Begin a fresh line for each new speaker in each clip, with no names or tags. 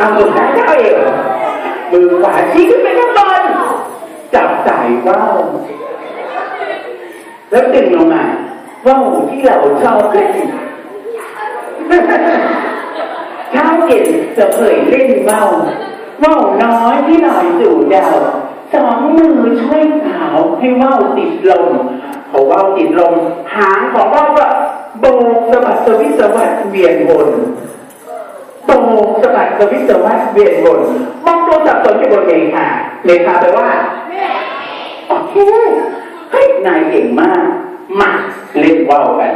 เอามือซ้ายเท้าเอวมือขวาชี้ขึ้นไปข้างบนจับสายว่าวแล้วดึงลงมาว่าวที่เราชอบเล่นเช้าเย็นจะเผยเล่นเบ้าเบ้าน้อยที่ลอยสู่ดาวสองมือช่วยสาวให้เบ้าติดลมพอเบ้าติดลมหางของเบ้าก็โบกสะบัดสวิสสวัดเวียนวน ตรงสมัครสวิสเซอร์มาเวียนบนมองตัวจับตนอยู่บนเมคาเมคาแปลว่าโอเคเฮ้ยนายเก่งมากมาเล่นว่าวกัน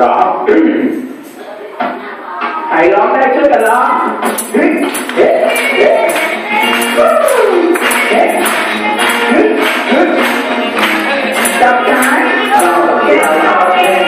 ร้องใครร้องได้ช่วยกันร้องเฮ้ยเฮ้ยเฮ้ยเฮ้ยจับใจเอาเอาเอา